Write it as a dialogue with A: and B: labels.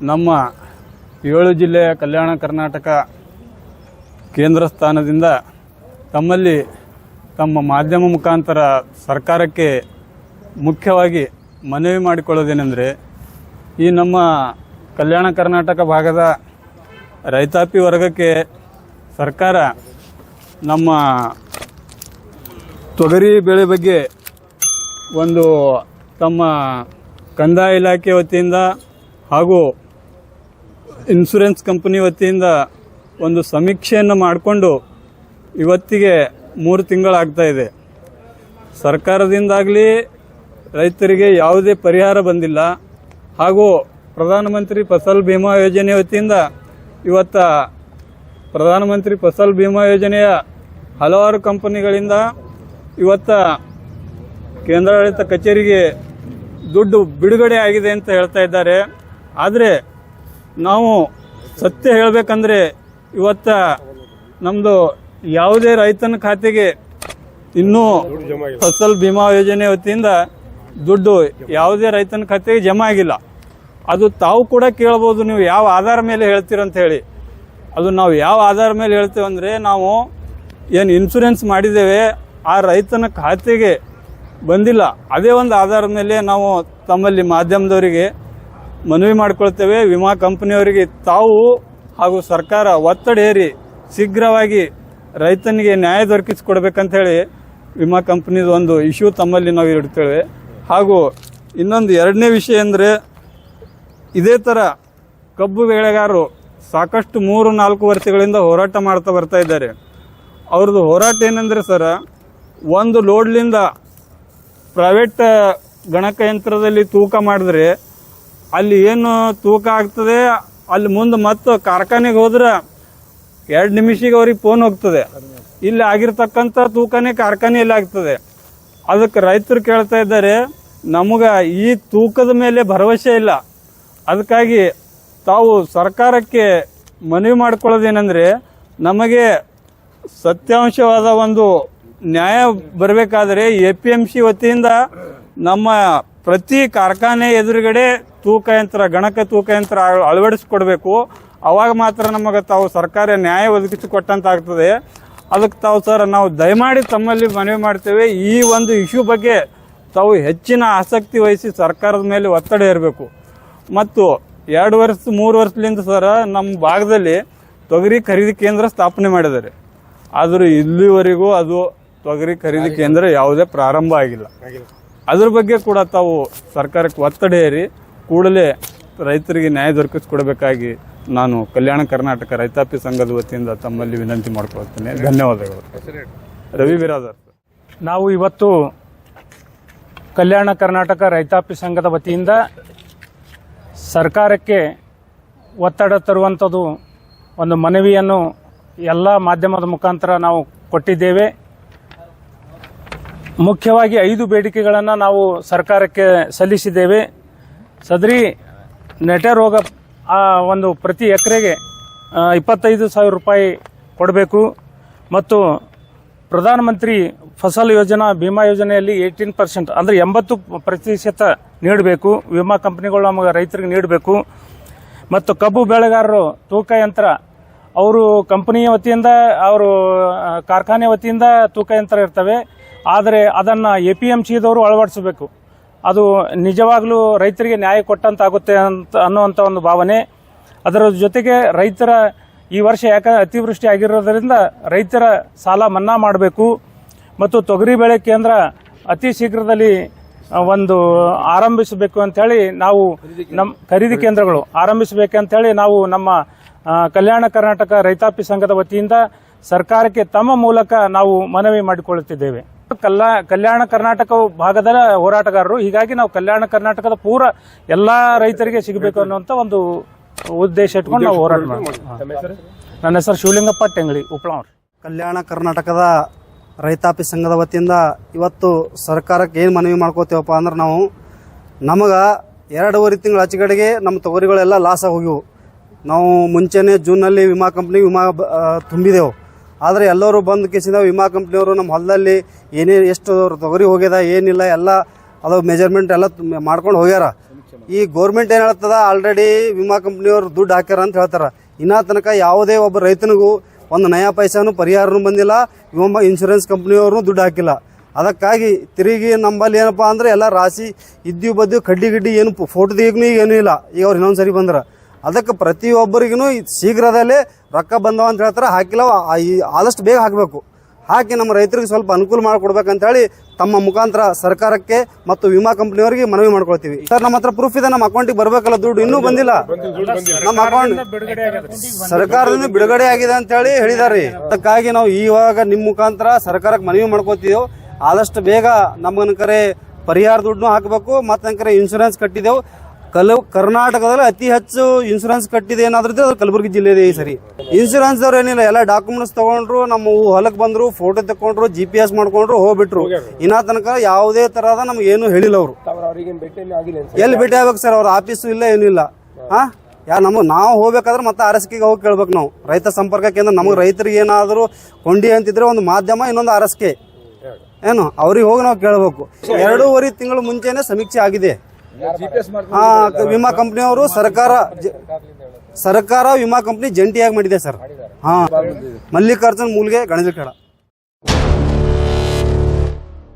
A: ನಮ್ಮ ಏಳು ಜಿಲ್ಲೆಯ ಕಲ್ಯಾಣ ಕರ್ನಾಟಕ ಕೇಂದ್ರ ಸ್ಥಾನದಿಂದ ತಮ್ಮಲ್ಲಿ ತಮ್ಮ ಮಾಧ್ಯಮ ಮುಖಾಂತರ ಸರ್ಕಾರಕ್ಕೆ ಮುಖ್ಯವಾಗಿ ಮನವಿ ಮಾಡಿಕೊಳ್ಳೋದೇನೆಂದರೆ, ಈ ನಮ್ಮ ಕಲ್ಯಾಣ ಕರ್ನಾಟಕ ಭಾಗದ ರೈತಾಪಿ ವರ್ಗಕ್ಕೆ ಸರ್ಕಾರ ನಮ್ಮ ತೊಗರಿ ಬೆಳೆ ಬಗ್ಗೆ ಒಂದು ತಮ್ಮ ಕಂದಾಯ ಇಲಾಖೆ ವತಿಯಿಂದ ಹಾಗೂ ಇನ್ಶೂರೆನ್ಸ್ ಕಂಪನಿ ವತಿಯಿಂದ ಒಂದು ಸಮೀಕ್ಷೆಯನ್ನು ಮಾಡಿಕೊಂಡು ಇವತ್ತಿಗೆ ಮೂರು ತಿಂಗಳಾಗ್ತಾ ಇದೆ. ಸರ್ಕಾರದಿಂದಾಗಲಿ ರೈತರಿಗೆ ಯಾವುದೇ ಪರಿಹಾರ ಬಂದಿಲ್ಲ. ಹಾಗೂ ಪ್ರಧಾನಮಂತ್ರಿ ಫಸಲ್ ಭೀಮಾ ಯೋಜನೆ ವತಿಯಿಂದ ಇವತ್ತ ಪ್ರಧಾನಮಂತ್ರಿ ಫಸಲ್ ಭೀಮಾ ಯೋಜನೆಯ ಹಲವಾರು ಕಂಪನಿಗಳಿಂದ ಇವತ್ತ ಕೇಂದ್ರಾಡಳಿತ ಕಚೇರಿಗೆ ದುಡ್ಡು ಬಿಡುಗಡೆ ಆಗಿದೆ ಅಂತ ಹೇಳ್ತಾ ಇದ್ದಾರೆ. ಆದರೆ ನಾವು ಸತ್ಯ ಹೇಳಬೇಕಂದ್ರೆ ಇವತ್ತ ನಮ್ಮದು ಯಾವುದೇ ರೈತನ ಖಾತೆಗೆ ಇನ್ನೂ ಫಸಲ್ ಬಿಮಾ ಯೋಜನೆ ವತಿಯಿಂದ ದುಡ್ಡು ಯಾವುದೇ ರೈತನ ಖಾತೆಗೆ ಜಮಾ ಆಗಿಲ್ಲ. ಅದು ತಾವು ಕೂಡ ಕೇಳ್ಬೋದು ನೀವು ಯಾವ ಆಧಾರ ಮೇಲೆ ಹೇಳ್ತೀರಂತ ಹೇಳಿ. ಅದು ನಾವು ಯಾವ ಆಧಾರ ಮೇಲೆ ಹೇಳ್ತೇವೆ ನಾವು ಏನು ಇನ್ಶೂರೆನ್ಸ್ ಮಾಡಿದ್ದೇವೆ, ಆ ರೈತನ ಖಾತೆಗೆ ಬಂದಿಲ್ಲ. ಅದೇ ಒಂದು ಆಧಾರದ ಮೇಲೆ ನಾವು ತಮ್ಮಲ್ಲಿ ಮಾಧ್ಯಮದವರಿಗೆ ಮನವಿ ಮಾಡಿಕೊಳ್ತೇವೆ. ವಿಮಾ ಕಂಪನಿಯವರಿಗೆ ತಾವು ಹಾಗೂ ಸರ್ಕಾರ ಒತ್ತಡ ಹೇರಿ ಶೀಘ್ರವಾಗಿ ರೈತನಿಗೆ ನ್ಯಾಯ ದೊರಕಿಸಿಕೊಡ್ಬೇಕಂತ ಹೇಳಿ ವಿಮಾ ಕಂಪ್ನಿದು ಒಂದು ಇಶ್ಯೂ ತಮ್ಮಲ್ಲಿ ನಾವು ಇಡ್ತೇವೆ. ಹಾಗೂ ಇನ್ನೊಂದು ಎರಡನೇ ವಿಷಯ ಅಂದರೆ ಇದೇ ಥರ ಕಬ್ಬು ಬೆಳೆಗಾರರು ಸಾಕಷ್ಟು ಮೂರು ನಾಲ್ಕು ವರ್ಷಗಳಿಂದ ಹೋರಾಟ ಮಾಡ್ತಾ ಬರ್ತಾ ಇದ್ದಾರೆ. ಅವ್ರದ್ದು ಹೋರಾಟ ಏನಂದರೆ ಸರ, ಒಂದು ಲೋಡ್ಲಿಂದ ಪ್ರೈವೇಟ್ ಗಣಕಯಂತ್ರದಲ್ಲಿ ತೂಕ ಮಾಡಿದ್ರೆ ಅಲ್ಲಿ ಏನು ತೂಕ ಆಗ್ತದೆ, ಅಲ್ಲಿ ಮುಂದೆ ಮತ್ತು ಕಾರ್ಖಾನೆಗೆ ಹೋದ್ರೆ ಎರಡು ನಿಮಿಷಕ್ಕೆ ಅವ್ರಿಗೆ ಫೋನ್ ಹೋಗ್ತದೆ. ಇಲ್ಲಿ ಆಗಿರ್ತಕ್ಕಂಥ ತೂಕನೇ ಕಾರ್ಖಾನೆಯಲ್ಲಿ ಆಗ್ತದೆ. ಅದಕ್ಕೆ ರೈತರು ಕೇಳ್ತಾ ಇದ್ದಾರೆ, ನಮಗೆ ಈ ತೂಕದ ಮೇಲೆ ಭರವಸೆ ಇಲ್ಲ. ಅದಕ್ಕಾಗಿ ತಾವು ಸರ್ಕಾರಕ್ಕೆ ಮನವಿ ಮಾಡ್ಕೊಳ್ಳೋದೇನೆಂದರೆ, ನಮಗೆ ಸತ್ಯಾಂಶವಾದ ಒಂದು ನ್ಯಾಯ ಬರಬೇಕಾದರೆ ಎ ಪಿ ಎಂ ಸಿ ವತಿಯಿಂದ ನಮ್ಮ ಪ್ರತಿ ಕಾರ್ಖಾನೆ ಎದುರುಗಡೆ ತೂಕ ಯಂತ್ರ ಗಣಕ ತೂಕ ಯಂತ್ರ ಅಳ- ಅಳವಡಿಸ್ಕೊಡ್ಬೇಕು. ಅವಾಗ ಮಾತ್ರ ನಮಗೆ ತಾವು ಸರ್ಕಾರ ನ್ಯಾಯ ಒದಗಿಸಿಕೊಟ್ಟಂತಾಗ್ತದೆ. ಅದಕ್ಕೆ ತಾವು ಸರ್ ನಾವು ದಯಮಾಡಿ ತಮ್ಮಲ್ಲಿ ಮನವಿ ಮಾಡ್ತೇವೆ. ಈ ಒಂದು ಇಶ್ಯೂ ಬಗ್ಗೆ ತಾವು ಹೆಚ್ಚಿನ ಆಸಕ್ತಿ ವಹಿಸಿ ಸರ್ಕಾರದ ಮೇಲೆ ಒತ್ತಡ ಇರಬೇಕು ಮತ್ತು ಎರಡು ವರ್ಷ ಮೂರು ವರ್ಷದಿಂದ ಸರ್ ನಮ್ಮ ಭಾಗದಲ್ಲಿ ತೊಗರಿ ಖರೀದಿ ಕೇಂದ್ರ ಸ್ಥಾಪನೆ ಮಾಡಿದ್ದಾರೆ. ಆದರೂ ಇಲ್ಲಿವರೆಗೂ ಅದು ತೊಗರಿ ಖರೀದಿ ಕೇಂದ್ರ ಯಾವುದೇ ಪ್ರಾರಂಭ ಆಗಿಲ್ಲ. ಅದ್ರ ಬಗ್ಗೆ ಕೂಡ ತಾವು ಸರ್ಕಾರಕ್ಕೆ ಒತ್ತಡ ಏರಿ ಕೂಡಲೇ ರೈತರಿಗೆ ನ್ಯಾಯ ದೊರಕಿಸಿಕೊಡಬೇಕಾಗಿ ನಾನು ಕಲ್ಯಾಣ ಕರ್ನಾಟಕ ರೈತಾಪಿ ಸಂಘದ ವತಿಯಿಂದ ತಮ್ಮಲ್ಲಿ ವಿನಂತಿ ಮಾಡ್ಕೊಳ್ತೇನೆ. ಧನ್ಯವಾದಗಳು. ರವಿ ಬಿರಾದರ್.
B: ನಾವು ಇವತ್ತು ಕಲ್ಯಾಣ ಕರ್ನಾಟಕ ರೈತಾಪಿ ಸಂಘದ ವತಿಯಿಂದ ಸರ್ಕಾರಕ್ಕೆ ಒತ್ತಡ ತರುವಂಥದ್ದು ಒಂದು ಮನವಿಯನ್ನು ಎಲ್ಲ ಮಾಧ್ಯಮದ ಮುಖಾಂತರ ನಾವು ಕೊಟ್ಟಿದ್ದೇವೆ. ಮುಖ್ಯವಾಗಿ ಐದು ಬೇಡಿಕೆಗಳನ್ನು ನಾವು ಸರ್ಕಾರಕ್ಕೆ ಸಲ್ಲಿಸಿದ್ದೇವೆ. ಸದರಿ ನೆಟೆ ರೋಗ, ಆ, ಒಂದು ಪ್ರತಿ ಎಕರೆಗೆ ಇಪ್ಪತ್ತೈದು ಸಾವಿರ ರೂಪಾಯಿ ಕೊಡಬೇಕು. ಮತ್ತು ಪ್ರಧಾನಮಂತ್ರಿ ಫಸಲ್ ಯೋಜನಾ ಬಿಮಾ ಯೋಜನೆಯಲ್ಲಿ ಏಯ್ಟೀನ್ ಪರ್ಸೆಂಟ್, ಅಂದರೆ ಎಂಬತ್ತು ಪ್ರತಿಶತ ನೀಡಬೇಕು. ವಿಮಾ ಕಂಪ್ನಿಗಳು ನಮಗೆ ರೈತರಿಗೆ ನೀಡಬೇಕು. ಮತ್ತು ಕಬ್ಬು ಬೆಳೆಗಾರರು ತೂಕ ಯಂತ್ರ, ಅವರು ಕಂಪನಿಯ ವತಿಯಿಂದ, ಅವರು ಕಾರ್ಖಾನೆ ವತಿಯಿಂದ ತೂಕ ಯಂತ್ರ ಇರ್ತವೆ. ಆದರೆ ಅದನ್ನು ಎ ಪಿ ಎಂ ಸಿದವರು ಅಳವಡಿಸಬೇಕು. ಅದು ನಿಜವಾಗಲೂ ರೈತರಿಗೆ ನ್ಯಾಯ ಕೊಟ್ಟಂತಾಗುತ್ತೆ ಅಂತ ಅನ್ನುವಂಥ ಒಂದು ಭಾವನೆ. ಅದರ ಜೊತೆಗೆ ರೈತರ ಈ ವರ್ಷ ಯಾಕೆ ಅತಿವೃಷ್ಟಿ ಆಗಿರೋದರಿಂದ ರೈತರ ಸಾಲ ಮನ್ನಾ ಮಾಡಬೇಕು. ಮತ್ತು ತೊಗರಿ ಬೆಳೆ ಕೇಂದ್ರ ಅತಿ ಶೀಘ್ರದಲ್ಲಿ ಒಂದು ಆರಂಭಿಸಬೇಕು ಅಂಥೇಳಿ ನಾವು ನಮ್ಮ ಖರೀದಿ ಕೇಂದ್ರಗಳು ಆರಂಭಿಸಬೇಕಂತೇಳಿ ನಾವು ನಮ್ಮ ಕಲ್ಯಾಣ ಕರ್ನಾಟಕ ರೈತಾಪಿ ಸಂಘದ ವತಿಯಿಂದ ಸರ್ಕಾರಕ್ಕೆ ತಮ್ಮ ಮೂಲಕ ನಾವು ಮನವಿ ಮಾಡಿಕೊಳ್ಳುತ್ತಿದ್ದೇವೆ. ಕಲ್ಲ ಕಲ್ಯಾಣ ಕರ್ನಾಟಕ ಭಾಗದ ಹೋರಾಟಗಾರರು. ಹೀಗಾಗಿ ನಾವು ಕಲ್ಯಾಣ ಕರ್ನಾಟಕದ ಪೂರ ಎಲ್ಲಾ ರೈತರಿಗೆ ಸಿಗಬೇಕು ಅನ್ನುವಂತ ಒಂದು ಉದ್ದೇಶ ಇಟ್ಕೊಂಡು ನಾವು ಹೋರಾಟ ಮಾಡ್ತೀವಿ. ನನ್ನ ಹೆಸರು ಶಿವಲಿಂಗಪ್ಪ ಟೆಂಗಳಿ ಉಪ್ಳಾವ್ರಿ
C: ಕಲ್ಯಾಣ ಕರ್ನಾಟಕದ ರೈತಾಪಿ ಸಂಘದ ವತಿಯಿಂದ ಇವತ್ತು ಸರ್ಕಾರಕ್ಕೆ ಏನು ಮನವಿ ಮಾಡ್ಕೋತೀವಪ್ಪ ಅಂದ್ರೆ ನಾವು ನಮಗೆ ಎರಡೂವರೆ ತಿಂಗಳ ಅಚ್ಚುಗಡೆಗೆ ನಮ್ಮ ತೊಗರಿಗಳೆಲ್ಲ ಲಾಸ್ ಆಗಿ ಹೋಗಿವು ನಾವು ಮುಂಚೆನೆ ಜೂನ್ನಲ್ಲಿ ವಿಮಾ ಕಂಪ್ನಿಗೆ ವಿಮಾ ತುಂಬಿದೆವು. ಆದರೆ ಎಲ್ಲರೂ ಬಂದ ಕೇಸಿಂದ ವಿಮಾ ಕಂಪ್ನಿಯವರು ನಮ್ಮ ಹೊಲದಲ್ಲಿ ಏನೇ ಎಷ್ಟು ತೊಗರಿ ಹೋಗ್ಯದ, ಏನಿಲ್ಲ, ಎಲ್ಲ ಅದು ಮೆಜರ್ಮೆಂಟ್ ಎಲ್ಲ ಮಾಡ್ಕೊಂಡು ಹೋಗ್ಯಾರ. ಈ ಗೌರ್ಮೆಂಟ್ ಏನು ಹೇಳ್ತದ ಆಲ್ರೆಡಿ ವಿಮಾ ಕಂಪ್ನಿಯವರು ದುಡ್ಡು ಹಾಕ್ಯಾರ ಅಂತ ಹೇಳ್ತಾರೆ. ಇನ್ನೂ ತನಕ ಯಾವುದೇ ಒಬ್ಬ ರೈತನಿಗೂ ಒಂದು ನಯಾ ಪೈಸಾನು ಪರಿಹಾರನೂ ಬಂದಿಲ್ಲ, ವಿಮಾ ಇನ್ಶೂರೆನ್ಸ್ ಕಂಪ್ನಿಯವ್ರನ್ನೂ ದುಡ್ಡು ಹಾಕಿಲ್ಲ. ಅದಕ್ಕಾಗಿ ತಿರುಗಿ ನಂಬಲ್ಲಿ ಏನಪ್ಪಾ ಅಂದ್ರೆ ಎಲ್ಲ ರಾಶಿ ಇದ್ದೀವಿ ಬದ್ದು ಕಡ್ಡಿ ಗಡ್ಡಿ ಏನು ಫೋಟೋದ ಈಗನೂ ಈಗ ಏನೂ ಇಲ್ಲ. ಈಗ ಅವ್ರು ಇನ್ನೊಂದು ಸರಿ ಬಂದ್ರ. ಅದಕ್ಕೆ ಪ್ರತಿಯೊಬ್ಬರಿಗೂ ಶೀಘ್ರದಲ್ಲೇ ರೊಕ್ಕ ಬಂದವ ಅಂತ ಹೇಳ್ತಾರೆ, ಹಾಕಿಲ್ಲ ಆದಷ್ಟು ಬೇಗ ಹಾಕಬೇಕು. ಹಾಕಿ ನಮ್ಮ ರೈತರಿಗೆ ಸ್ವಲ್ಪ ಅನುಕೂಲ ಮಾಡಿಕೊಡ್ಬೇಕಂತ ಹೇಳಿ ತಮ್ಮ ಮುಖಾಂತರ ಸರ್ಕಾರಕ್ಕೆ ಮತ್ತು ವಿಮಾ ಕಂಪ್ನಿಯವರಿಗೆ ಮನವಿ ಮಾಡ್ಕೊಳ್ತೀವಿ. ಸರ್, ನಮ್ಮ ಹತ್ರ ಪ್ರೂಫ್ ಇದೆ, ನಮ್ಮ ಅಕೌಂಟಿಗೆ ಬರಬೇಕಲ್ಲ, ದುಡ್ಡು ಇನ್ನೂ ಬಂದಿಲ್ಲ. ನಮ್ಮ ಅಕೌಂಟ್ ಸರ್ಕಾರದಿಂದ ಬಿಡುಗಡೆ ಆಗಿದೆ ಅಂತ ಹೇಳಿ ಹೇಳಿದಾರೆ ಅದಕ್ಕಾಗಿ ನಾವು ಇವಾಗ ನಿಮ್ಮ ಮುಖಾಂತರ ಸರ್ಕಾರಕ್ಕೆ ಮನವಿ ಮಾಡ್ಕೋತೀವಿ ಆದಷ್ಟು ಬೇಗ ನಮ್ಮನ್ಕರೆ ಪರಿಹಾರ ದುಡ್ಡು ಹಾಕಬೇಕು ಮತ್ತೆ ಇನ್ಶೂರೆನ್ಸ್ ಕಟ್ಟಿದೆವು. ಕಲ ಕರ್ನಾಟಕದಲ್ಲಿ ಅತಿ ಹೆಚ್ಚು ಇನ್ಶೂರೆನ್ಸ್ ಕಟ್ಟಿದೆ ಏನಾದ್ರೂ ಅದು ಕಲಬುರಗಿ ಜಿಲ್ಲೆದೇ ಈ ಸರಿ. ಇನ್ಶೂರೆನ್ಸ್ ಅವ್ರು ಏನಿಲ್ಲ ಎಲ್ಲ ಡಾಕ್ಯುಮೆಂಟ್ಸ್ ತಗೊಂಡ್ರು ನಮ್ಮ ಹೊಲಕ್ಕೆ ಬಂದ್ರು ಫೋಟೋ ತಕೊಂಡ್ರು ಜಿ ಪಿ ಎಸ್ ಮಾಡ್ಕೊಂಡ್ರು ಹೋಗ್ಬಿಟ್ರು. ಇನ್ನ ತನಕ ಯಾವುದೇ ತರಹದ ನಮ್ಗೆ ಏನು ಹೇಳಿಲ್ಲ ಅವರು. ಎಲ್ಲಿ ಭೇಟಿ ಆಗ್ಬೇಕು ಸರ್ ಅವ್ರ? ಆಫೀಸು ಇಲ್ಲ ಏನಿಲ್ಲ ಹಾ? ಯಾ ನಮಗೆ ನಾವು ಹೋಗ್ಬೇಕಾದ್ರೆ ಮತ್ತೆ ಆರ್ ಎಸ್ ಕೆಗೆ ಹೋಗಿ ಕೇಳ್ಬೇಕು ನಾವು. ರೈತ ಸಂಪರ್ಕ ಕೇಂದ್ರ ನಮಗೆ ರೈತರಿಗೆ ಏನಾದರೂ ಕೊಂಡಿ ಅಂತಿದ್ರೆ ಒಂದು ಮಾಧ್ಯಮ ಇನ್ನೊಂದು ಆರ್ ಎಸ್ ಕೆ ಏನು? ಅವ್ರಿಗೆ ಹೋಗಿ ನಾವು ಕೇಳಬೇಕು. ಎರಡೂವರೆ ತಿಂಗಳು ಮುಂಚೆನೆ ಸಮೀಕ್ಷೆ ಆಗಿದೆ. ವಿಮಾ ಕಂಪ್ನಿಯವರು ಸರ್ಕಾರ ಸರ್ಕಾರ ವಿಮಾ ಕಂಪ್ನಿ ಜಂಟಿಯಾಗಿ ಮಾಡಿದೆ ಸರ್. ಹಾ. ಮಲ್ಲಿಕಾರ್ಜುನ್ ಮೂಲ್ಗೆ ಗಣಜಕೇಳ